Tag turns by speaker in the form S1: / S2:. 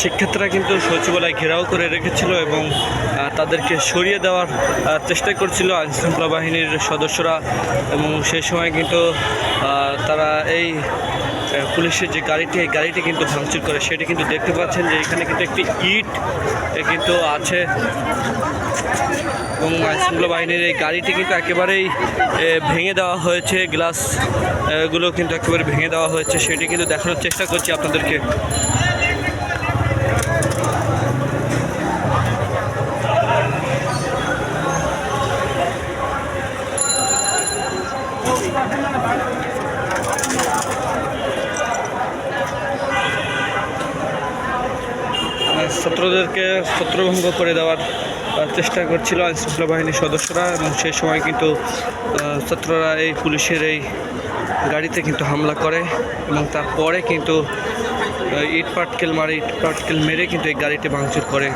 S1: শিক্ষার্থীরা কিন্তু সচিবালয় ঘেরাও করে রেখেছিল এবং তাদেরকে সরিয়ে দেওয়ার চেষ্টা করছিল আইনশৃঙ্খলা বাহিনীর সদস্যরা এবং সেই সময় কিন্তু তারা এই পুলিশের যে গাড়িটি, এই গাড়িটি কিন্তু ভাঙচুর করে। সেটি কিন্তু দেখতে পাচ্ছেন যে এখানে কিন্তু একটি ইট কিন্তু আছে। এবং আইনশৃঙ্খলা বাহিনীর এই গাড়িটি কিন্তু একেবারেই ভেঙে দেওয়া হয়েছে। গ্লাসগুলো কিন্তু একেবারে ভেঙে দেওয়া হয়েছে। সেটি কিন্তু দেখানোর চেষ্টা করছি আপনাদেরকে। ছাত্রদেরকে ছত্রভঙ্গ করে দেওয়ার চেষ্টা করছিল আইনশৃঙ্খলা বাহিনীর সদস্যরা এবং সেই সময় কিন্তু ছাত্ররা এই পুলিশের এই গাড়িতে কিন্তু হামলা করে এবং তারপরে কিন্তু ইট পাটকেল মারে ইট পাটকেল মেরে কিন্তু এই গাড়িটি ভাঙচুর করে।